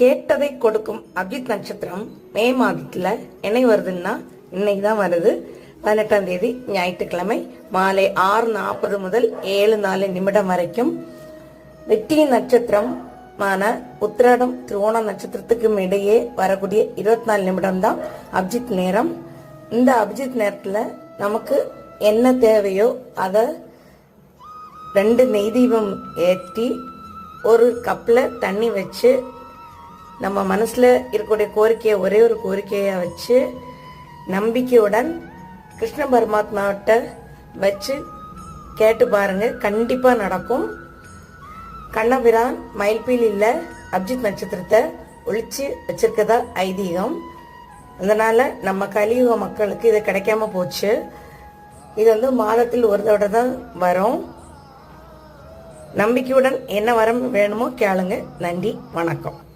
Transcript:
கேட்டதை கொடுக்கும் அபித் நட்சத்திரம் மே மாதத்துல என்னை வருதுன்னா இன்னைக்கு தான் வருது. பதினெட்டாம் தேதி ஞாயிற்றுக்கிழமை மாலை ஆறு நாற்பது முதல் ஏழு நாலு நிமிடம் வரைக்கும் வெற்றி நட்சத்திரமான உத்திராடம் திருவோண நட்சத்திரத்துக்கும் இடையே வரக்கூடிய இருபத்தி நாலு நிமிடம் தான் அபிஜித் நேரம். இந்த அபிஜித் நேரத்தில் நமக்கு என்ன தேவையோ அதை ரெண்டு நெய் தீபம் ஏற்றி ஒரு கப்பில் தண்ணி வச்சு நம்ம மனசில் இருக்கக்கூடிய கோரிக்கையை ஒரே ஒரு கோரிக்கையை வச்சு நம்பிக்கையுடன் கிருஷ்ண பரமாத்மாவிட்ட வச்சு கேட்டு பாருங்கள் கண்டிப்பாக நடக்கும். கண்ணபிரான் இல்லை அப்ஜித் நட்சத்திரத்தை ஒழிச்சு வச்சிருக்கதா ஐதீகம். அதனால் நம்ம கலியுக மக்களுக்கு இது கிடைக்காம போச்சு. இது வந்து மாதத்தில் ஒரு தடவை தான் வரும். நம்பிக்கையுடன் என்ன வரம் வேணுமோ கேளுங்க. நன்றி வணக்கம்.